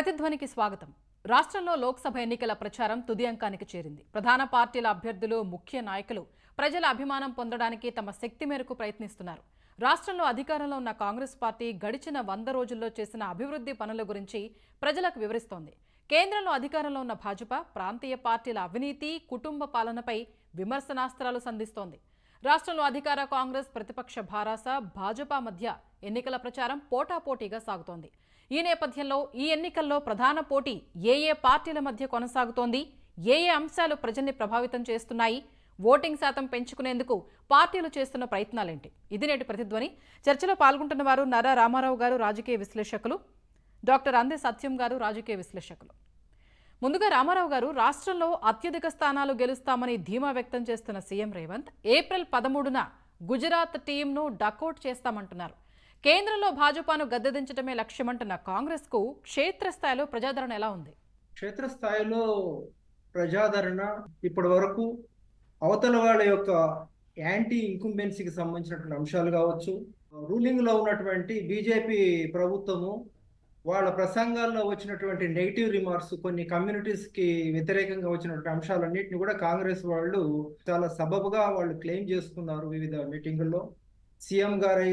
ప్రతిధ్వనికి స్వాగతం. రాష్ట్రంలో లోక్సభ ఎన్నికల ప్రచారం తుది అంకానికి చేరింది. ప్రధాన పార్టీల అభ్యర్థులు ముఖ్య నాయకులు ప్రజల అభిమానం పొందడానికి తమ శక్తి మేరకు ప్రయత్నిస్తున్నారు. రాష్ట్రంలో అధికారంలో ఉన్న కాంగ్రెస్ పార్టీ గడిచిన వంద రోజుల్లో చేసిన అభివృద్ధి పనుల గురించి ప్రజలకు వివరిస్తోంది. కేంద్రంలో అధికారంలో ఉన్న భాజపా ప్రాంతీయ పార్టీల అవినీతి కుటుంబ పాలనపై విమర్శనాస్త్రాలు సంధిస్తోంది. రాష్ట్రంలో అధికార కాంగ్రెస్ ప్రతిపక్ష భారాస భాజపా మధ్య ఎన్నికల ప్రచారం పోటాపోటీగా సాగుతోంది. ఈ నేపథ్యంలో ఈ ఎన్నికల్లో ప్రధాన పోటీ ఏ ఏ పార్టీల మధ్య కొనసాగుతోంది ఏ ఏ అంశాలు ప్రజల్ని ప్రభావితం చేస్తున్నాయి ఓటింగ్ శాతం పెంచుకునేందుకు పార్టీలు చేస్తున్న ప్రయత్నాలేంటి? ఇది నేటి ప్రతిధ్వని. చర్చలో పాల్గొంటున్న వారు నర రామారావు గారు రాజకీయ విశ్లేషకులు. డాక్టర్ అందే సత్యం గారు రాజకీయ విశ్లేషకులు. ముందుగా రామారావు గారు రాష్ట్రంలో అత్యధిక స్థానాలు గెలుస్తామని ధీమా వ్యక్తం చేస్తున్న సీఎం రేవంత్ ఏప్రిల్ పదమూడున గుజరాత్ టీంను డకౌట్ చేస్తామంటున్నారు. కేంద్రంలో భాజపాను గద్దెదించడమే లక్ష్యమంటున్న కాంగ్రెస్కు క్షేత్రస్థాయిలో ప్రజాదరణ ఎలా ఉంది? క్షేత్రస్థాయిలో ప్రజాదరణ ఇప్పటి వరకు అవతల వాళ్ళ యొక్క యాంటీ ఇంకుంబెన్సీకి సంబంధించినటువంటి అంశాలు కావచ్చు రూలింగ్లో ఉన్నటువంటి బీజేపీ ప్రభుత్వము వాళ్ళ ప్రసంగాల్లో వచ్చినటువంటి నెగిటివ్ రిమార్క్స్ కొన్ని కమ్యూనిటీస్కి వ్యతిరేకంగా వచ్చినటువంటి అంశాలన్నింటినీ కూడా కాంగ్రెస్ వాళ్ళు చాలా సబబుగా వాళ్ళు క్లెయిమ్ చేసుకున్నారు వివిధ మీటింగుల్లో. సీఎం గారి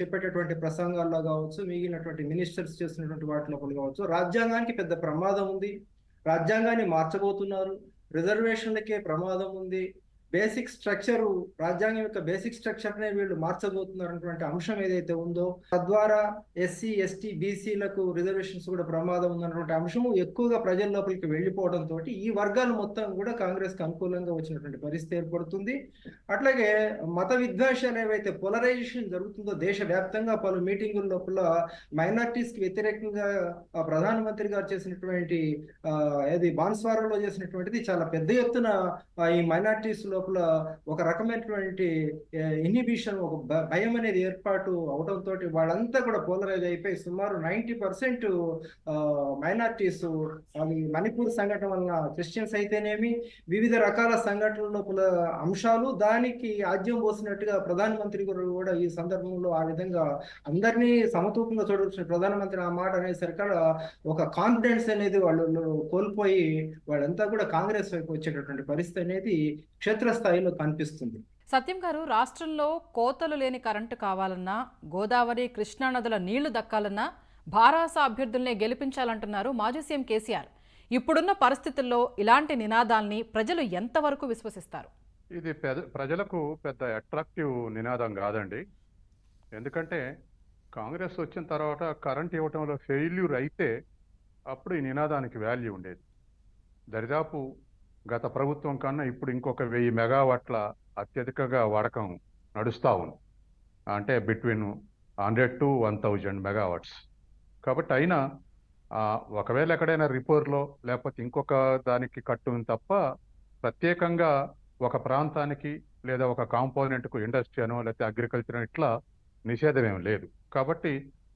చెప్పేటటువంటి ప్రసంగాల్లో కావచ్చు మిగిలినటువంటి మినిస్టర్స్ చేసినటువంటి వాటిలో లోపల కావచ్చు రాజ్యాంగానికి పెద్ద ప్రమాదం ఉంది. రాజ్యాంగాన్ని మార్చబోతున్నారు. రిజర్వేషన్లకే ప్రమాదం ఉంది. బేసిక్ స్ట్రక్చర్ రాజ్యాంగం యొక్క బేసిక్ స్ట్రక్చర్ నే వీళ్ళు మార్చబోతున్నటువంటి అంశం ఏదైతే ఉందో తద్వారా ఎస్సీ ఎస్టీ బీసీలకు రిజర్వేషన్స్ కూడా ప్రమాదం ఉందన్నటువంటి అంశము ఎక్కువగా ప్రజల లోపలికి వెళ్ళిపోవడంతో తోటి ఈ వర్గాలు మొత్తం కూడా కాంగ్రెస్కి అనుకూలంగా వచ్చినటువంటి పరిస్థితి ఏర్పడుతుంది. అట్లాగే మత విద్వేషాలు ఏవైతే పోలరైజేషన్ జరుగుతుందో దేశవ్యాప్తంగా పలు మీటింగుల లోపల మైనార్టీస్కి వ్యతిరేకంగా ప్రధానమంత్రి గారు చేసినటువంటి ఏది బాన్స్వారంలో చేసినటువంటిది చాలా పెద్ద ఎత్తున ఈ మైనార్టీస్ లోపల ఒక రకమైనటువంటి ఇన్హిబిషన్ ఒక భ- భయం అనేది ఏర్పాటు అవడంతో వాళ్ళంతా కూడా పోలరైజ్ అయిపోయి సుమారు నైంటీ పర్సెంట్ మైనార్టీస్ అవి మణిపూర్ సంఘటన వలన క్రిస్టియన్స్ అయితేనేమి వివిధ రకాల సంఘటనల లోపల అంశాలు దానికి ఆద్యం పోసినట్టుగా ప్రధానమంత్రి గారు కూడా ఈ సందర్భంలో ఆ విధంగా అందరినీ సమతూకంగా చూడవచ్చు ప్రధానమంత్రి ఆ మాట అనేసరికి ఒక కాన్ఫిడెన్స్ అనేది వాళ్ళు కోల్పోయి వాళ్ళంతా కూడా కాంగ్రెస్ వైపు వచ్చేటటువంటి పరిస్థితి అనేది క్షేత్రస్థాయిలో కనిపిస్తుంది. సత్యం గారు రాష్ట్రంలో కోతలు లేని కరెంటు కావాలన్నా గోదావరి కృష్ణా నదుల నీళ్ళు దక్కాలన్నా భారాస అభ్యర్థుల్నే గెలిపించాలంటున్నారు మాజీ సీఎం కేసీఆర్. ఇప్పుడున్న పరిస్థితుల్లో ఇలాంటి నినాదాల్ని ప్రజలు ఎంతవరకు విశ్వసిస్తారు? ఇది ప్రజలకు పెద్ద అట్రాక్టివ్ నినాదం కాదండి. ఎందుకంటే కాంగ్రెస్ వచ్చిన తర్వాత కరెంట్ ఇవ్వటంలో ఫెయిల్యూర్ అయితే అప్పుడు ఈ నినాదానికి వాల్యూ ఉండేది. దరిదాపు గత ప్రభుత్వం కన్నా ఇప్పుడు ఇంకొక వెయ్యి మెగావాట్ల అత్యధికంగా వాడకం నడుస్తూ ఉంది. అంటే between hundred to one thousand megawatts. కాబట్టి అయినా ఒకవేళ ఎక్కడైనా రిపోర్లో లేకపోతే ఇంకొక దానికి కట్టు ఉంది తప్ప ప్రత్యేకంగా ఒక ప్రాంతానికి లేదా ఒక కాంపోనెంట్కు ఇండస్ట్రీ అనో లేకపోతే అగ్రికల్చర్ ఇట్లా నిషేధం ఏం లేదు. కాబట్టి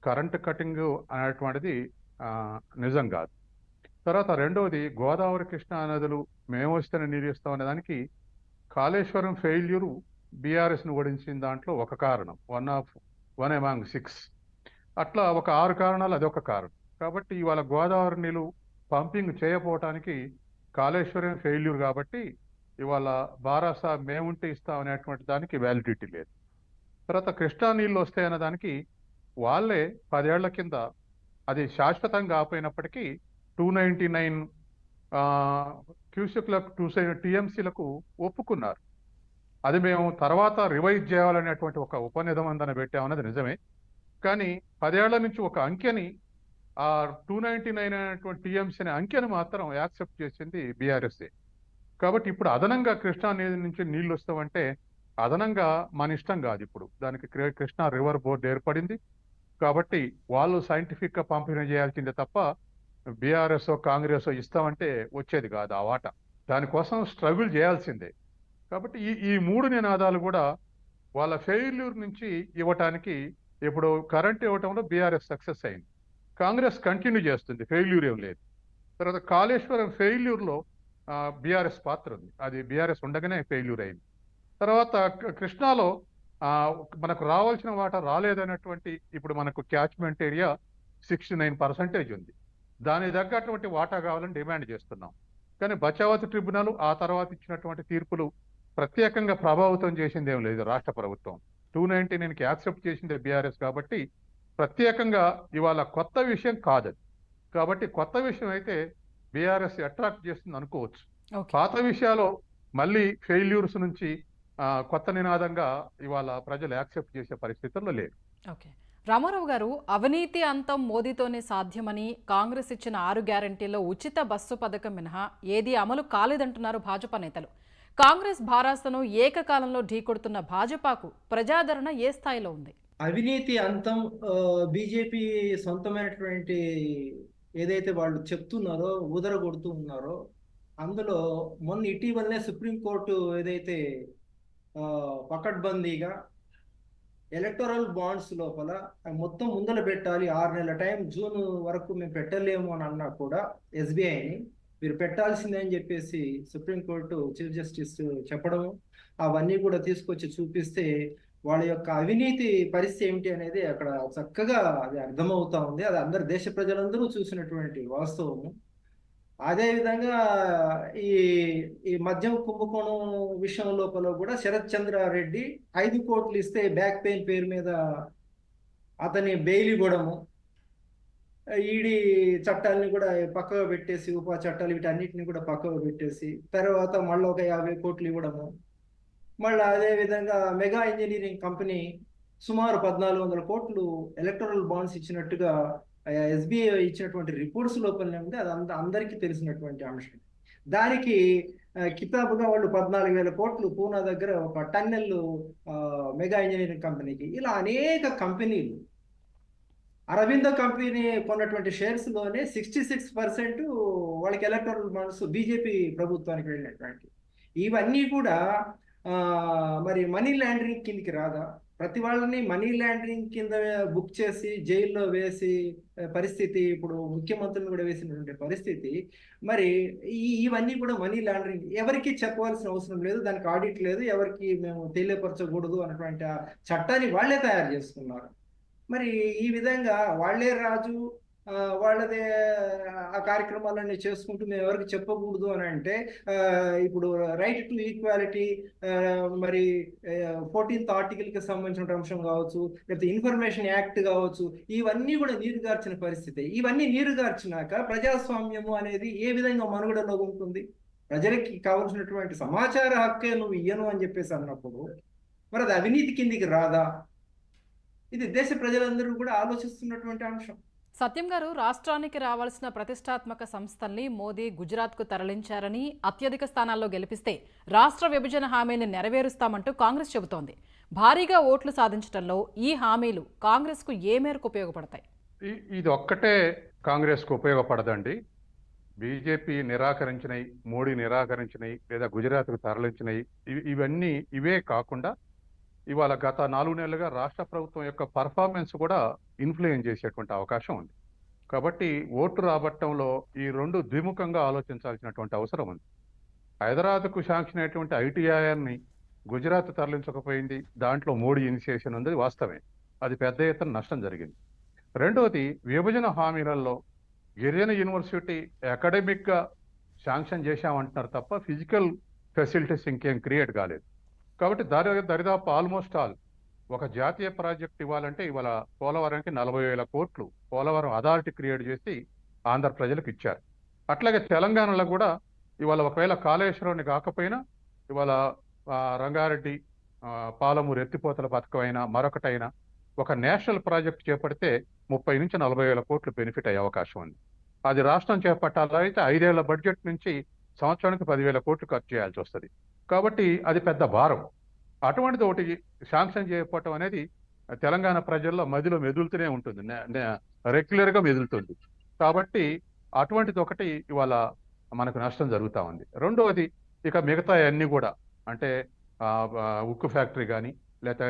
కరెంట్ కటింగ్ అనేటువంటిది నిజం కాదు. తర్వాత రెండవది గోదావరి కృష్ణా నదులు మేము వస్తేనే నీరు ఇస్తాం అనే దానికి కాళేశ్వరం ఫెయిల్యూరు బీఆర్ఎస్ను ఓడించిన దాంట్లో ఒక కారణం one of one among six అట్లా ఒక ఆరు కారణాలు అదొక కారణం. కాబట్టి ఇవాళ గోదావరి నీళ్ళు పంపింగ్ చేయకపోవటానికి కాళేశ్వరం ఫెయిల్యూర్ కాబట్టి ఇవాళ బారాస మేముంటే ఇస్తాం అనేటువంటి దానికి వ్యాలిడిటీ లేదు. తర్వాత కృష్ణా నీళ్ళు వస్తాయన్న దానికి వాళ్ళే పదేళ్ళ కింద అది శాశ్వతంగా ఆపోయినప్పటికీ టూ నైంటీ నైన్ క్యూసెక్లకు టూ టీఎంసీలకు ఒప్పుకున్నారు. అది మేము తర్వాత రివైజ్ చేయాలనేటువంటి ఒక ఉపనిధమందన పెట్టామన్నది నిజమే. కానీ పదేళ్ళ నుంచి ఒక అంకెని ఆ టూ నైన్టీ నైన్ అనేటువంటి టీఎంసీ అనే అంకెను మాత్రం యాక్సెప్ట్ చేసింది బీఆర్ఎస్ఏ. కాబట్టి ఇప్పుడు అదనంగా కృష్ణా నది నుంచి నీళ్ళు వస్తామంటే అదనంగా మన ఇష్టం కాదు ఇప్పుడు. దానికి కృష్ణా రివర్ బోర్డు ఏర్పడింది. కాబట్టి వాళ్ళు సైంటిఫిక్గా పంపిణీ చేయాల్సిందే తప్ప బీఆర్ఎస్ కాంగ్రెస్ ఇస్తామంటే వచ్చేది కాదు ఆ వాట. దానికోసం స్ట్రగుల్ చేయాల్సిందే. కాబట్టి ఈ ఈ మూడు నినాదాలు కూడా వాళ్ళ ఫెయిల్యూర్ నుంచి ఇవ్వటానికి ఇప్పుడు కరెంట్ ఇవ్వటంలో బీఆర్ఎస్ సక్సెస్ అయింది. కాంగ్రెస్ కంటిన్యూ చేస్తుంది ఫెయిల్యూర్ ఏం లేదు. తర్వాత కాళేశ్వరం ఫెయిల్యూర్లో బీఆర్ఎస్ పాత్ర ఉంది. అది బీఆర్ఎస్ ఉండగానే ఫెయిల్యూర్ అయింది. తర్వాత కృష్ణాలో మనకు రావాల్సిన వాటా రాలేదన్నటువంటి ఇప్పుడు మనకు catchment area sixty nine percentage ఉంది. దానికి తగ్గటువంటి వాటా కావాలని డిమాండ్ చేస్తున్నాం. కానీ బచావత్ ట్రిబ్యునల్ ఆ తర్వాత ఇచ్చినటువంటి తీర్పులు ప్రత్యేకంగా ప్రభావితం చేసింది ఏం లేదు రాష్ట్ర ప్రభుత్వం. టూ నైన్టీ నేనుకి యాక్సెప్ట్ చేసింది బీఆర్ఎస్ కాబట్టి ప్రత్యేకంగా ఇవాళ కొత్త విషయం కాదు అది. కాబట్టి కొత్త విషయం అయితే బీఆర్ఎస్ అట్రాక్ట్ చేస్తుంది అనుకోవచ్చు. పాత విషయాలు మళ్ళీ ఫెయిల్యూర్స్ నుంచి కొత్త నినాదంగా ఇవాళ ప్రజలు యాక్సెప్ట్ చేసే పరిస్థితుల్లో లేదు ఓకే. రామారావు గారు అవినీతి అంతం మోదీతోనే సాధ్యమని కాంగ్రెస్ ఇచ్చిన ఆరు గ్యారంటీల్లో ఉచిత బస్సు పథకం మినహా ఏది అమలు కాలేదంటున్నారు భాజపా నేతలు. కాంగ్రెస్ భారాసను ఏకకాలంలో ఢీకొడుతున్న భాజపాకు ప్రజాదరణ ఏ స్థాయిలో ఉంది? అవినీతి అంతం బీజేపీ సొంతమైనటువంటి ఏదైతే వాళ్ళు చెప్తున్నారో ఉదర ఉన్నారో అందులో మొన్న ఇటీవలనే సుప్రీంకోర్టు ఏదైతే పకడ్బందీగా ఎలక్టోరల్ బాండ్స్ లోపల మొత్తం ముందర పెట్టాలి ఆరు నెలల టైం జూన్ వరకు మేము పెట్టలేము అని అన్నా కూడా ఎస్బీఐని మీరు పెట్టాల్సిందే అని చెప్పేసి సుప్రీంకోర్టు చీఫ్ జస్టిస్ చెప్పడం అవన్నీ కూడా తీసుకొచ్చి చూపిస్తే వాళ్ళ యొక్క అవినీతి పరిస్థితి ఏమిటి అనేది అక్కడ చక్కగా అది అర్థమవుతా ఉంది. అది అందరు దేశ ప్రజలందరూ చూసినటువంటి వాస్తవము. అదే విధంగా ఈ ఈ మద్యం కుంభకోణం విషయం లోపల కూడా శరత్ చంద్ర రెడ్డి ఐదు కోట్లు ఇస్తే బ్యాక్ పెయిన్ పేరు మీద అతని బెయిల్ ఇవ్వడము ఈడీ చట్టాలని కూడా పక్కగా పెట్టేసి ఉపా చట్టాలు వీటన్నిటిని కూడా పక్కగా పెట్టేసి తర్వాత మళ్ళీ ఒక యాభై కోట్లు ఇవ్వడము మళ్ళీ అదే విధంగా మెగా ఇంజనీరింగ్ కంపెనీ సుమారు పద్నాలుగు వందల కోట్లు ఎలక్ట్రల్ బాండ్స్ ఇచ్చినట్టుగా ఎస్బీఐ ఇచ్చినటువంటి రిపోర్ట్స్ లోపలనే ఉంది. అది అంత అందరికీ తెలిసినటువంటి అంశం. దానికి కితాబుగా వాళ్ళు పద్నాలుగు వేల కోట్లు పూనా దగ్గర ఒక టన్నెల్ మెగా ఇంజనీరింగ్ కంపెనీకి. ఇలా అనేక కంపెనీలు అరవింద కంపెనీ కొన్నటువంటి షేర్స్లోనే సిక్స్టీ సిక్స్ పర్సెంట్ వాళ్ళకి ఎలక్టరల్ మనసు బీజేపీ ప్రభుత్వానికి వెళ్ళినటువంటి. ఇవన్నీ కూడా మరి మనీ లాండరింగ్ కిందికి రాదా? ప్రతి వాళ్ళని మనీ లాండరింగ్ కింద బుక్ చేసి జైల్లో వేసి పరిస్థితి ఇప్పుడు ముఖ్యమంత్రులను కూడా వేసినటువంటి పరిస్థితి. మరి ఈ ఇవన్నీ కూడా మనీ లాండరింగ్ ఎవరికి చెప్పవలసిన అవసరం లేదు దానికి ఆడిట్ లేదు ఎవరికి మేము తెలియపరచకూడదు అన్నటువంటి చట్టాన్ని వాళ్ళే తయారు చేసుకున్నారు. మరి ఈ విధంగా వాళ్ళే రాజు వాళ్ళదే ఆ కార్యక్రమాలన్నీ చేసుకుంటూ మేము ఎవరికి చెప్పకూడదు అని అంటే ఇప్పుడు రైట్ టు ఈక్వాలిటీ మరి ఫోర్టీన్త్ ఆర్టికల్కి సంబంధించిన అంశం కావచ్చు లేకపోతే ఇన్ఫర్మేషన్ యాక్ట్ కావచ్చు ఇవన్నీ కూడా నీరుగార్చిన పరిస్థితి ఇవన్నీ నీరుగార్చినాక ప్రజాస్వామ్యము అనేది ఏ విధంగా మనుగడలో ఉంటుంది? ప్రజలకి కావలసినటువంటి సమాచార హక్కే నువ్వు ఇయ్యను అని చెప్పేసి అన్నప్పుడు మరి అది అవినీతి కిందికి రాదా? ఇది దేశ ప్రజలందరూ కూడా ఆలోచిస్తున్నటువంటి అంశం. సత్యం గారు రాష్ట్రానికి రావాల్సిన ప్రతిష్టాత్మక సంస్థల్ని మోదీ గుజరాత్కు తరలించారని అత్యధిక స్థానాల్లో గెలిపిస్తే రాష్ట్ర విభజన హామీని నెరవేరుస్తామంటూ కాంగ్రెస్ చెబుతోంది. భారీగా ఓట్లు సాధించడంలో ఈ హామీలు కాంగ్రెస్కు ఏ మేరకు ఉపయోగపడతాయి? ఇది ఒక్కటే కాంగ్రెస్కు ఉపయోగపడదండి. బీజేపీ నిరాకరించినవి మోడీ నిరాకరించినవి లేదా గుజరాత్కు తరలించినవి ఇవన్నీ ఇవే కాకుండా ఇవాళ గత నాలుగు నెలలుగా రాష్ట్ర ప్రభుత్వం యొక్క పర్ఫార్మెన్స్ కూడా ఇన్ఫ్లుయెన్స్ చేసేటువంటి అవకాశం ఉంది. కాబట్టి ఓటు రాబట్టంలో ఈ రెండు ద్విముఖంగా ఆలోచించాల్సినటువంటి అవసరం ఉంది. హైదరాబాద్కు శాంక్షన్ అయినటువంటి ఐటీఐఆర్ని గుజరాత్ తరలించకపోయింది దాంట్లో మోడీ ఇనిషియేషన్ ఉంది వాస్తవమే. అది పెద్ద ఎత్తున నష్టం జరిగింది. రెండవది విభజన హామీలలో గిరిజన యూనివర్సిటీ అకాడమిక్గా శాంక్షన్ చేశామంటున్నారు తప్ప ఫిజికల్ ఫెసిలిటీస్ ఇంకేం క్రియేట్ కాలేదు. కాబట్టి దారి దరిదాపు ఆల్మోస్ట్ ఆల్ ఒక జాతీయ ప్రాజెక్ట్ ఇవ్వాలంటే ఇవాళ పోలవరానికి నలభై వేల కోట్లు పోలవరం అథారిటీ క్రియేట్ చేసి ఆంధ్ర ప్రజలకు ఇచ్చారు. అట్లాగే తెలంగాణలో కూడా ఇవాళ ఒకవేళ కాళేశ్వరాన్ని కాకపోయినా ఇవాళ రంగారెడ్డి పాలమూరు ఎత్తిపోతల పథకం అయినా మరొకటైనా ఒక నేషనల్ ప్రాజెక్ట్ చేపడితే ముప్పై నుంచి నలభై వేల కోట్లు బెనిఫిట్ అయ్యే అవకాశం ఉంది. అది రాష్ట్రం చేపట్టాలైతే ఐదేళ్ళ బడ్జెట్ నుంచి సంవత్సరానికి పదివేల కోట్లు ఖర్చు చేయాల్సి వస్తుంది. కాబట్టి అది పెద్ద భారం. అటువంటిది ఒకటి శాంక్షన్ చేయకపోవటం అనేది తెలంగాణ ప్రజల్లో మదిలో మెదులుతూనే ఉంటుంది. రెగ్యులర్గా రెగ్యులర్గా మెదులుతుంది. కాబట్టి అటువంటిది ఒకటి ఇవాళ మనకు నష్టం జరుగుతూ ఉంది. రెండవది ఇక మిగతా అన్ని కూడా అంటే ఆ, ఉక్కు ఫ్యాక్టరీ కానీ లేకపోతే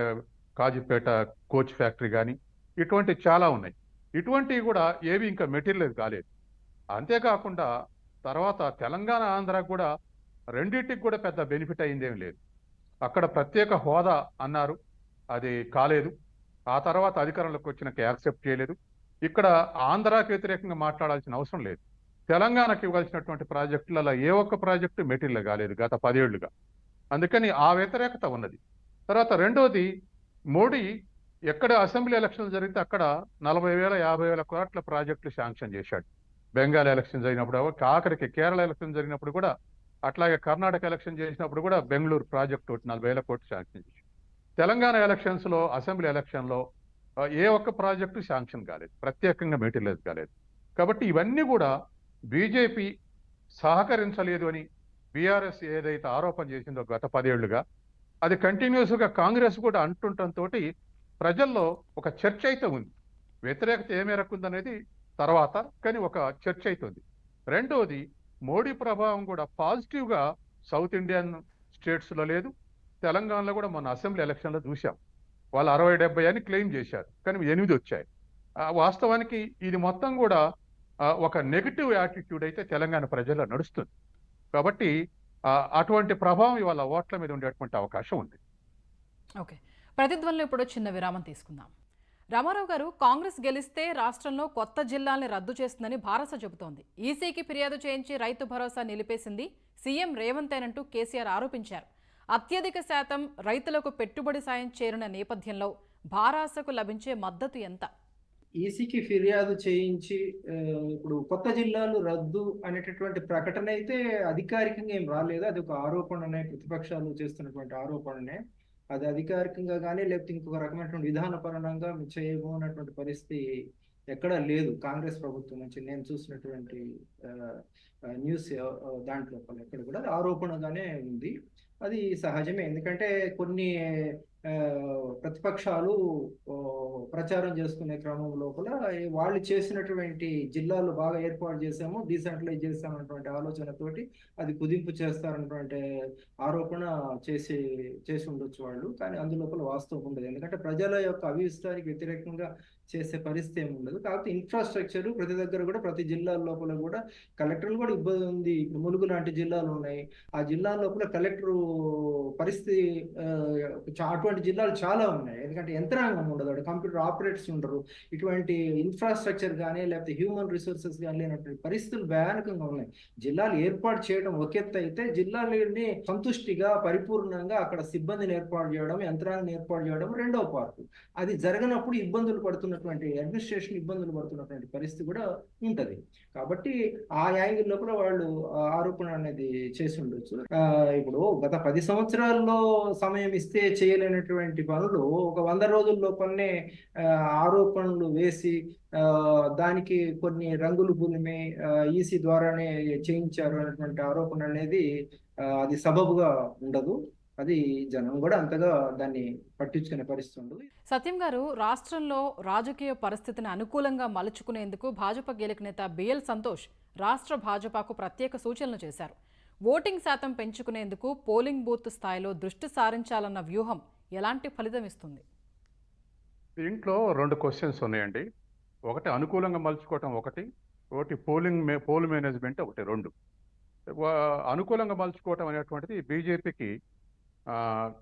కాజీపేట కోచ్ ఫ్యాక్టరీ కానీ ఇటువంటి చాలా ఉన్నాయి. ఇటువంటివి కూడా ఏవి ఇంకా మెటీరియల్ కాలేదు. అంతేకాకుండా తర్వాత తెలంగాణ ఆంధ్ర కూడా రెండింటికి కూడా పెద్ద బెనిఫిట్ అయిందేం లేదు. అక్కడ ప్రత్యేక హోదా అన్నారు. అది కాలేదు. ఆ తర్వాత అధికారంలోకి వచ్చినాక యాక్సెప్ట్ చేయలేదు. ఇక్కడ ఆంధ్రాకి వ్యతిరేకంగా మాట్లాడాల్సిన అవసరం లేదు. తెలంగాణకి ఇవ్వాల్సినటువంటి ప్రాజెక్టులలో ఏ ఒక్క ప్రాజెక్టు మెటీరియల్ కాలేదు గత పదేళ్ళుగా. అందుకని ఆ వ్యతిరేకత ఉన్నది. తర్వాత రెండోది మోడీ ఎక్కడ అసెంబ్లీ ఎలక్షన్లు జరిగితే అక్కడ నలభై వేల యాభై వేల కోట్ల ప్రాజెక్టులు శాంక్షన్ చేశాడు. బెంగాల్ ఎలక్షన్ జరిగినప్పుడు ఆఖరికి కేరళ ఎలక్షన్ జరిగినప్పుడు కూడా అట్లాగే కర్ణాటక ఎలక్షన్ చేసినప్పుడు కూడా బెంగళూరు ప్రాజెక్ట్ ఒకటి నలభై వేల కోట్లు శాంక్షన్ చేసి తెలంగాణ ఎలక్షన్స్లో అసెంబ్లీ ఎలక్షన్లో ఏ ఒక్క ప్రాజెక్టు శాంక్షన్ కాలేదు. ప్రత్యేకంగా మెటీరియలైజ్ కాలేదు. కాబట్టి ఇవన్నీ కూడా బీజేపీ సహకరించలేదు అని బీఆర్ఎస్ ఏదైతే ఆరోపణ చేసిందో గత పదేళ్ళుగా అది కంటిన్యూస్గా కాంగ్రెస్ కూడా అంటుండటంతో ప్రజల్లో ఒక చర్చ అయితే ఉంది. వ్యతిరేకత ఏ మేరకు ఉందనేది తర్వాత కానీ ఒక చర్చ అయితే ఉంది. రెండోది మోడీ ప్రభావం కూడా పాజిటివ్గా సౌత్ ఇండియన్ స్టేట్స్లో లేదు. తెలంగాణలో కూడా మన అసెంబ్లీ ఎలక్షన్లో చూశాం. వాళ్ళు అరవై డెబ్బై అని క్లెయిమ్ చేశారు. కానీ ఎనిమిది వచ్చాయి. వాస్తవానికి ఇది మొత్తం కూడా ఒక నెగిటివ్ యాటిట్యూడ్ అయితే తెలంగాణ ప్రజల్లో నడుస్తుంది. కాబట్టి అటువంటి ప్రభావం ఇవాళ ఓట్ల మీద ఉండేటువంటి అవకాశం ఉంది. ఓకే. ప్రతిధ్వనిలో ఇప్పుడు చిన్న విరామం తీసుకుందాం. రామారావు గారు కాంగ్రెస్ గెలిస్తే రాష్ట్రంలో కొత్త జిల్లాల్ని రద్దు చేస్తుందని భారత చెబుతోంది. ఈసీకి ఫిర్యాదు చేయించి రైతు భరోసా నిలిపేసింది సీఎం రేవంతేనంటూ కేసీఆర్ ఆరోపించారు. అత్యధిక శాతం రైతులకు పెట్టుబడి సాయం చేరిన నేపథ్యంలో భారాసకు లభించే మద్దతు ఎంత? ఈసీకి ఫిర్యాదు చేయించి ఇప్పుడు కొత్త జిల్లాలు రద్దు అనేటటువంటి ప్రకటన అయితే అధికారికంగా ఏం రాలేదు. అది ఒక ఆరోపణనే ప్రతిపక్షాలు చేస్తున్నటువంటి ఆరోపణనే. అది అధికారికంగా కానీ లేకపోతే ఇంకొక రకమైనటువంటి విధానపరంగా చేయము అన్నటువంటి పరిస్థితి ఎక్కడా లేదు. కాంగ్రెస్ ప్రభుత్వం నుంచి నేను చూసినటువంటి న్యూస్ దాంట్లో ఎక్కడ కూడా ఆరోపణగానే ఉంది. అది సహజమే. ఎందుకంటే కొన్ని ప్రతిపక్షాలు ప్రచారం చేసుకునే క్రమం లోపల వాళ్ళు చేసినటువంటి జిల్లాలు బాగా ఏర్పాటు చేసాము డీసెంట్రలైజ్ చేస్తామన్నటువంటి ఆలోచనతోటి అది కుదింపు చేస్తారన్నటువంటి ఆరోపణ చేసి చేసి ఉండొచ్చు వాళ్ళు. కానీ అందులోపల వాస్తవం ఉండదు. ఎందుకంటే ప్రజల యొక్క అభిష్టానికి వ్యతిరేకంగా చేసే పరిస్థితి ఏమి ఉండదు. కాకపోతే ఇన్ఫ్రాస్ట్రక్చర్ ప్రతి దగ్గర కూడా ప్రతి జిల్లా లోపల కూడా కలెక్టర్లు కూడా ఇబ్బంది ఉంది. ఇప్పుడు ములుగు లాంటి జిల్లాలు ఉన్నాయి. ఆ జిల్లా లోపల కలెక్టర్ పరిస్థితి ఆ, జిల్లాలు చాలా ఉన్నాయి. ఎందుకంటే యంత్రాంగం ఉండదు. అక్కడ కంప్యూటర్ ఆపరేటర్స్ ఉండరు. ఇటువంటి ఇన్ఫ్రాస్ట్రక్చర్ కానీ లేకపోతే హ్యూమన్ రిసోర్సెస్ కానీ లేనటువంటి పరిస్థితులు భయానకంగా ఉన్నాయి. జిల్లాలు ఏర్పాటు చేయడం ఒక అయితే జిల్లాలని సంతుష్టిగా పరిపూర్ణంగా అక్కడ సిబ్బందిని ఏర్పాటు చేయడం యంత్రాలను ఏర్పాటు చేయడం రెండవ పార్ట్. అది జరగనప్పుడు ఇబ్బందులు పడుతున్నటువంటి అడ్మినిస్ట్రేషన్ ఇబ్బందులు పడుతున్నటువంటి పరిస్థితి కూడా ఉంటది. కాబట్టి ఆ యాంగిల్లో లోపల వాళ్ళు ఆరోపణ అనేది చేసి ఉండొచ్చు. ఇప్పుడు గత పది సంవత్సరాల్లో సమయం ఇస్తే చేసినటువంటి పనులు ఒక వంద రోజుల లోపలనే ఆరోపణలు వేసి దానికి కొన్ని రంగులు భూమి ఈసీ ద్వారానే చేయించారు అనేటువంటి ఆరోపణ అనేది అది సబబుగా ఉండదు. అది జనం కూడా అంతగా దాన్ని పట్టించుకునే పరిస్థితి ఉండదు. సత్యం గారు రాష్ట్రంలో రాజకీయ పరిస్థితిని అనుకూలంగా మలుచుకునేందుకు భాజపా కీలక నేత బిఎల్ సంతోష్ రాష్ట్ర భాజపాకు ప్రత్యేక సూచనలు చేశారు. ఓటింగ్ శాతం పెంచుకునేందుకు పోలింగ్ బూత్ స్థాయిలో దృష్టి సారించాలన్న వ్యూహం ఎలాంటి ఫలితం ఇస్తుంది? దీంట్లో రెండు క్వశ్చన్స్ ఉన్నాయండి. ఒకటి అనుకూలంగా మలుచుకోవటం ఒకటి ఒకటి పోలింగ్ మే పోల్ మేనేజ్మెంట్ ఒకటి రెండు. అనుకూలంగా మలుచుకోవటం అనేటువంటిది బీజేపీకి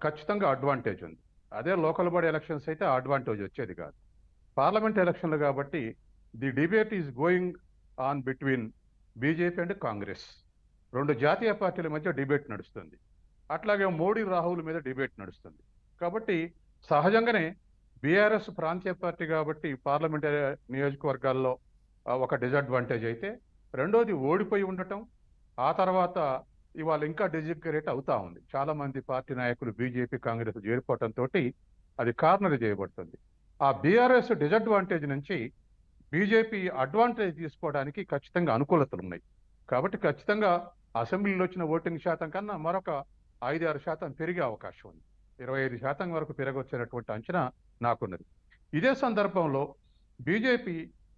ఖచ్చితంగా అడ్వాంటేజ్ ఉంది. అదే లోకల్ బాడీ ఎలక్షన్స్ అయితే అడ్వాంటేజ్ వచ్చేది కాదు. పార్లమెంట్ ఎలక్షన్లు కాబట్టి the debate is going on between BJP and Congress. రెండు జాతీయ పార్టీల మధ్య డిబేట్ నడుస్తుంది. అట్లాగే మోడీ రాహుల్ మీద డిబేట్ నడుస్తుంది. కాబట్టి సహజంగానే బీఆర్ఎస్ ప్రాంతీయ పార్టీ కాబట్టి పార్లమెంటరీ నియోజకవర్గాల్లో ఒక డిసడ్వాంటేజ్ అయితే రెండోది ఓడిపోయి ఉండటం ఆ తర్వాత ఇవాళ ఇంకా డిజిగ్రేట్ అవుతా ఉంది. చాలా మంది పార్టీ నాయకులు బీజేపీ కాంగ్రెస్ చేరిపోవటంతో అది కార్నర్ చేయబడుతుంది. ఆ బీఆర్ఎస్ డిసడ్వాంటేజ్ నుంచి బీజేపీ అడ్వాంటేజ్ తీసుకోవడానికి ఖచ్చితంగా అనుకూలతలు ఉన్నాయి. కాబట్టి ఖచ్చితంగా అసెంబ్లీలో వచ్చిన ఓటింగ్ శాతం కన్నా మరొక ఐదు ఆరు శాతం పెరిగే అవకాశం ఉంది. ఇరవై ఐదు శాతం వరకు పెరగొచ్చేటటువంటి అంచనా నాకున్నది. ఇదే సందర్భంలో బీజేపీ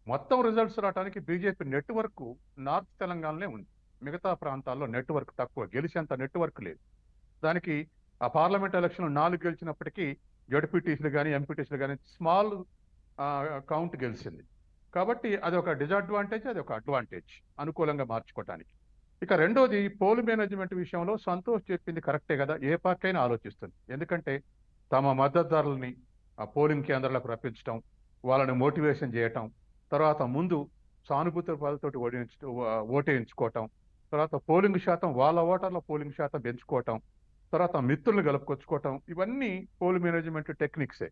మొత్తం రిజల్ట్స్ రావడానికి బీజేపీ నెట్వర్క్ నార్త్ తెలంగాణలో ఉంది. మిగతా ప్రాంతాల్లో నెట్వర్క్ తక్కువ గెలిచేంత నెట్వర్క్ లేదు. దానికి ఆ పార్లమెంట్ ఎలక్షన్ నాలుగు గెలిచినప్పటికీ జడ్పీటీసీలు కానీ ఎంపీటీసీలు కానీ స్మాల్ కౌంట్ గెలిచింది. కాబట్టి అది ఒక డిజడ్వాంటేజ్ అది ఒక అడ్వాంటేజ్ అనుకూలంగా మార్చుకోవటానికి. ఇక రెండోది పోల్ మేనేజ్మెంట్ విషయంలో సంతోష్ చెప్పింది కరెక్టే కదా ఏ పార్టీ అయినా ఆలోచిస్తుంది. ఎందుకంటే తమ మద్దతుదారులని ఆ పోలింగ్ కేంద్రాలకు రప్పించడం వాళ్ళని మోటివేషన్ చేయటం తర్వాత ముందు సానుభూతి పాలతోటి ఓడించ ఓటేయించుకోవటం తర్వాత పోలింగ్ శాతం వాళ్ళ ఓటర్ల పోలింగ్ శాతం పెంచుకోవటం తర్వాత మిత్రులను గలుపుకొచ్చుకోవటం ఇవన్నీ పోల్ మేనేజ్మెంట్ టెక్నిక్సే.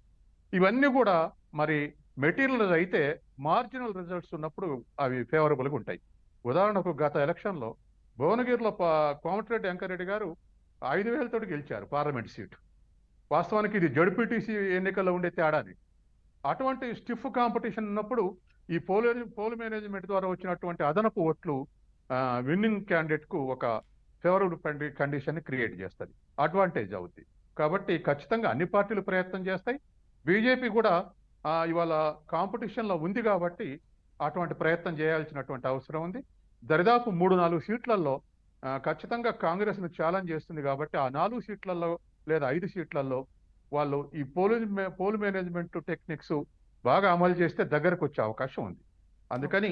ఇవన్నీ కూడా మరి మెటీరియల్ అయితే మార్జినల్ రిజల్ట్స్ ఉన్నప్పుడు అవి ఫేవరబుల్గా ఉంటాయి. ఉదాహరణకు గత ఎలక్షన్లో భువనగిరిలో కోమటిరెడ్డి వెంకరెడ్డి గారు ఐదు వేలతోటి గెలిచారు పార్లమెంట్ సీటు. వాస్తవానికి ఇది జడ్పీటీసీ ఎన్నికల్లో ఉండే తేడాది అటువంటి స్టిఫ్ కాంపిటీషన్ ఉన్నప్పుడు ఈ పోల్ పోల్ మేనేజ్మెంట్ ద్వారా వచ్చినటువంటి అదనపు ఓట్లు విన్నింగ్ క్యాండిడేట్కు ఒక ఫేవరబుల్ కండిషన్ క్రియేట్ చేస్తుంది. అడ్వాంటేజ్ అవుద్ది. కాబట్టి ఖచ్చితంగా అన్ని పార్టీలు ప్రయత్నం చేస్తాయి. బీజేపీ కూడా ఇవాళ కాంపిటీషన్లో ఉంది కాబట్టి అటువంటి ప్రయత్నం చేయాల్సినటువంటి అవసరం ఉంది. దరిదాపు మూడు నాలుగు సీట్లలో ఖచ్చితంగా కాంగ్రెస్ను ఛాలెంజ్ చేస్తుంది కాబట్టి ఆ నాలుగు సీట్లలో లేదా ఐదు సీట్లలో వాళ్ళు ఈ పోల్ పోల్ మేనేజ్మెంట్ టెక్నిక్స్ బాగా అమలు చేస్తే దగ్గరకు వచ్చే అవకాశం ఉంది. అందుకని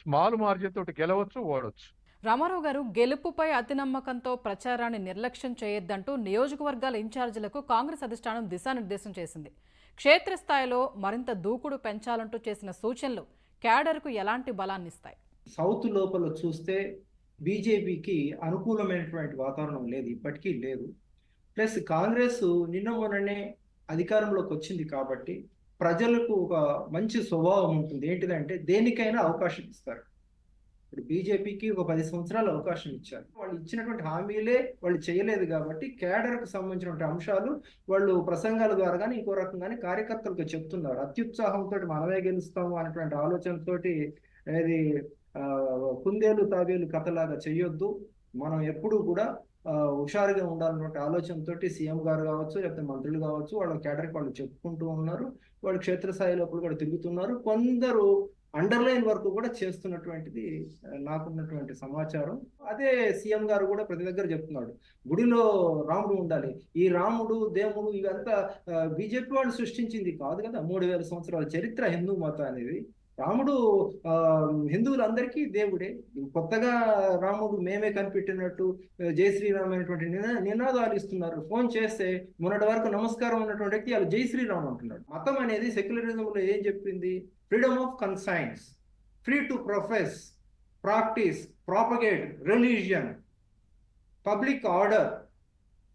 స్మాల్ మార్జిన్ తోటి గెలవచ్చు ఓడవచ్చు రామారావు గారు గెలుపుపై అతినమ్మకంతో ప్రచారాన్ని నిర్లక్ష్యం చేయొద్దంటూ నియోజకవర్గాల ఇన్ఛార్జీలకు కాంగ్రెస్ అధిష్టానం దిశానిర్దేశం చేసింది. క్షేత్రస్థాయిలో మరింత దూకుడు పెంచాలంటూ చేసిన సూచనలు క్యాడర్కు ఎలాంటి బలాన్నిస్తాయి? సౌత్ లోపల చూస్తే బీజేపీకి అనుకూలమైనటువంటి వాతావరణం లేదు ఇప్పటికీ లేదు. ప్లస్ కాంగ్రెస్ నిన్న మొన్ననే అధికారంలోకి వచ్చింది కాబట్టి ప్రజలకు ఒక మంచి స్వభావం ఉంటుంది. ఏంటిదంటే దేనికైనా అవకాశం ఇస్తారు. ఇప్పుడు బీజేపీకి ఒక పది సంవత్సరాలు అవకాశం ఇచ్చారు. వాళ్ళు ఇచ్చినటువంటి హామీలే వాళ్ళు చేయలేదు కాబట్టి కేడర్కు సంబంధించినటువంటి అంశాలు వాళ్ళు ప్రసంగాల ద్వారా కానీ ఇంకో రకంగానే కార్యకర్తలకు చెప్తున్నారు. అత్యుత్సాహంతో మనమే గెలుస్తాము అనేటువంటి ఆలోచనతోటి అది కుందేలు తాబేలు కథలాగా చెయ్యొద్దు. మనం ఎప్పుడూ కూడా హుషారుగా ఉండాలన్నటువంటి ఆలోచనతో సీఎం గారు కావచ్చు లేకపోతే మంత్రులు కావచ్చు వాళ్ళ కేటరీకి వాళ్ళు చెప్పుకుంటూ ఉన్నారు. వాళ్ళు క్షేత్రస్థాయి లోపల కూడా తిరుగుతున్నారు. కొందరు అండర్లైన్ వర్క్ కూడా చేస్తున్నటువంటిది నాకున్నటువంటి సమాచారం. అదే సీఎం గారు కూడా ప్రతి దగ్గర చెప్తున్నాడు. గుడిలో రాముడు ఉండాలి. ఈ రాముడు దేవుడు ఇవంతా బీజేపీ వాళ్ళు సృష్టించింది కాదు కదా. మూడు వేల సంవత్సరాల చరిత్ర హిందూ మతం అనేది రాముడు హిందువులందరికీ దేవుడే. కొత్తగా రాముడు మేమే కనిపెట్టినట్టు జై శ్రీరామ్ అనేటువంటి నినా- నినాదాలు ఇస్తున్నారు. ఫోన్ చేస్తే మొన్నటి వరకు నమస్కారం ఉన్నటువంటి వ్యక్తి వాళ్ళు జై శ్రీరామ్ అంటున్నాడు. మతం అనేది సెక్యులరిజంలో ఏం చెప్పింది? Freedom of conscience free to profess practice propagate religion public order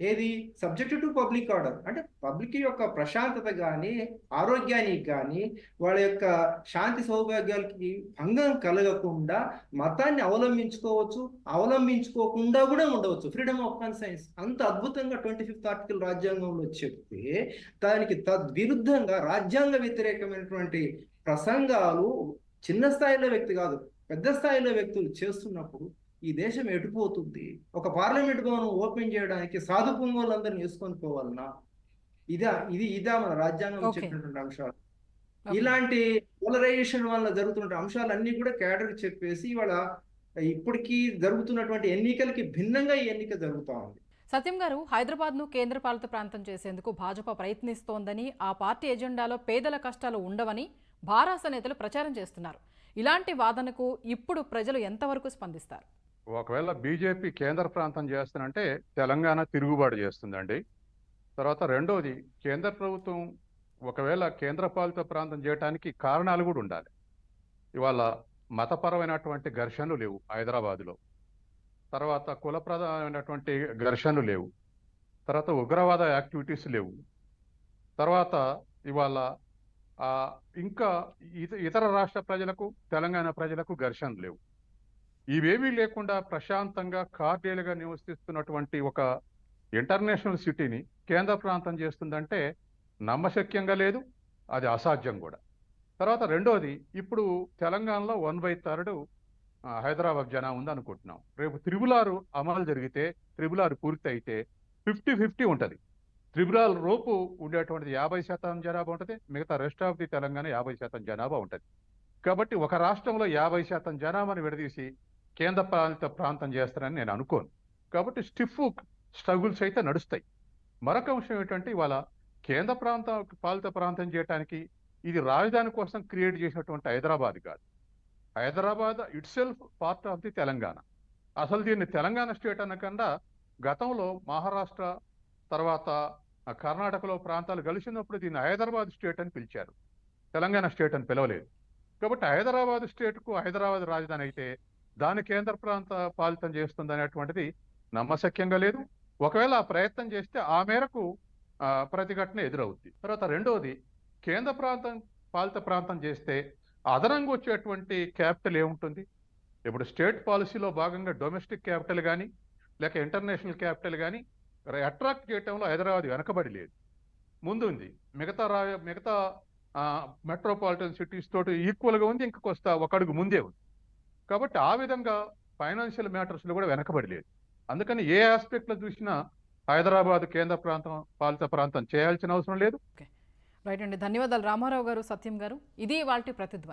ఏది? సబ్జెక్ట్ టు పబ్లిక్ ఆర్డర్ అంటే పబ్లిక్ యొక్క ప్రశాంతత కానీ ఆరోగ్యానికి కానీ వాళ్ళ యొక్క శాంతి సౌభాగ్యాలకి భంగం కలగకుండా మతాన్ని అవలంబించుకోవచ్చు అవలంబించుకోకుండా కూడా ఉండవచ్చు. ఫ్రీడమ్ ఆఫ్ కన్సైన్స్ అంత అద్భుతంగా ట్వంటీ ఫిఫ్త్ ఆర్టికల్ రాజ్యాంగంలో చెప్తే దానికి తద్విరుద్ధంగా రాజ్యాంగ వ్యతిరేకమైనటువంటి ప్రసంగాలు చిన్న స్థాయిలో వ్యక్తి కాదు పెద్ద స్థాయిలో వ్యక్తులు చేస్తున్నప్పుడు ఈ దేశం ఎటుపోతుంది? ఒక పార్లమెంట్ భవనం ఓపెన్ చేయడానికి సాధు పొంగోలందరినీ వేసుకొని పోవాలన్నా ఇదా ఇది ఇదా మన రాజ్యాంగం. చెప్పినటువంటి అంశాలు. ఇలాంటి పోలరైజేషన్ వల్ల జరుగుతున్న అంశాలన్నీ కూడా కేడర్ చెప్పేసి ఇవాళ ఇప్పటికీ జరుగుతున్నటువంటి ఎన్నికలకి భిన్నంగా ఈ ఎన్నిక జరుగుతా ఉంది. సత్యం గారు హైదరాబాద్ను కేంద్రపాలిత ప్రాంతం చేసేందుకు భాజపా ప్రయత్నిస్తోందని ఆ పార్టీ ఎజెండాలో పేదల కష్టాలు ఉండవని భారాస నేతలు ప్రచారం చేస్తున్నారు. ఇలాంటి వాదనకు ఇప్పుడు ప్రజలు ఎంతవరకు స్పందిస్తారు? ఒకవేళ బీజేపీ కేంద్ర ప్రాంతం చేస్తుందంటే తెలంగాణ తిరుగుబాటు చేస్తుందండి. తర్వాత రెండోది కేంద్ర ప్రభుత్వం ఒకవేళ కేంద్ర పాలిత ప్రాంతం చేయడానికి కారణాలు కూడా ఉండాలి. ఇవాళ మతపరమైనటువంటి ఘర్షణలు లేవు హైదరాబాదులో. తర్వాత కులప్రదమైనటువంటి ఘర్షణలు లేవు. తర్వాత ఉగ్రవాద యాక్టివిటీస్ లేవు. తర్వాత ఇవాళ ఇంకా ఇత- ఇతర రాష్ట్ర ప్రజలకు తెలంగాణ ప్రజలకు ఘర్షణలు లేవు. ఇవేమీ లేకుండా ప్రశాంతంగా కార్డేలుగా నివసిస్తున్నటువంటి ఒక ఇంటర్నేషనల్ సిటీని కేంద్ర ప్రాంతం చేస్తుందంటే నమ్మశక్యంగా లేదు అది అసాధ్యం కూడా. తర్వాత రెండోది ఇప్పుడు తెలంగాణలో వన్ బై థర్డ్ హైదరాబాద్ జనా ఉంది అనుకుంటున్నాం. రేపు త్రిబులారు అమలు జరిగితే త్రిబులారు పూర్తి అయితే ఫిఫ్టీ ఫిఫ్టీ ఉంటుంది. త్రిబులార్ రోపు ఉండేటువంటిది యాభై శాతం జనాభా ఉంటుంది మిగతా రెస్ట్ ఆఫ్ ది తెలంగాణ యాభై శాతం జనాభా ఉంటుంది. కాబట్టి ఒక రాష్ట్రంలో యాభై శాతం జనాభాను విడదీసి కేంద్ర పాలిత ప్రాంతం చేస్తారని నేను అనుకోను. కాబట్టి స్టిఫ్ స్ట్రగుల్స్ అయితే నడుస్తాయి. మరొక విషయం ఏంటంటే ఇవాళ కేంద్ర ప్రాంత పాలిత ప్రాంతం చేయడానికి ఇది రాజధాని కోసం క్రియేట్ చేసినటువంటి హైదరాబాద్ కాదు. Hyderabad itself part of the Telangana. అసలు దీన్ని తెలంగాణ స్టేట్ అనకుండా గతంలో మహారాష్ట్ర తర్వాత ఆ కర్ణాటకలో ప్రాంతాలు కలిసినప్పుడు దీన్ని హైదరాబాద్ స్టేట్ అని పిలిచారు. తెలంగాణ స్టేట్ అని పిలవలేదు. కాబట్టి హైదరాబాద్ స్టేట్కు హైదరాబాద్ రాజధాని అయితే దాని కేంద్ర ప్రాంత పాలితం చేస్తుంది అనేటువంటిది నమ్మశక్యంగా లేదు. ఒకవేళ ఆ ప్రయత్నం చేస్తే ఆ మేరకు ప్రతిఘటన ఎదురవుద్ది. తర్వాత రెండవది కేంద్ర ప్రాంతం పాలిత ప్రాంతం చేస్తే అదనంగా వచ్చేటువంటి క్యాపిటల్ ఏముంటుంది? ఇప్పుడు స్టేట్ పాలసీలో భాగంగా డొమెస్టిక్ క్యాపిటల్ కానీ లేక ఇంటర్నేషనల్ క్యాపిటల్ కానీ అట్రాక్ట్ చేయటంలో హైదరాబాద్ వెనకబడి లేదు. ముందు ఉంది మిగతా రా మిగతా మెట్రోపాలిటన్ సిటీస్ తోటి ఈక్వల్గా ఉంది ఇంకొక కొస్త ఒక అడుగు ముందే ఉంది. కాబట్టి ఆ విధంగా ఫైనాన్షియల్ మ్యాటర్స్లో కూడా వెనకబడలేదు. అందుకని ఏ ఆస్పెక్ట్లో చూసినా హైదరాబాద్ కేంద్ర ప్రాంతం పాలిత ప్రాంతం చేయాల్సిన అవసరం లేదు. రైట్ అండి. ధన్యవాదాలు రామారావు గారు సత్యం గారు. ఇది వాళ్ళ ప్రతిధ్వని.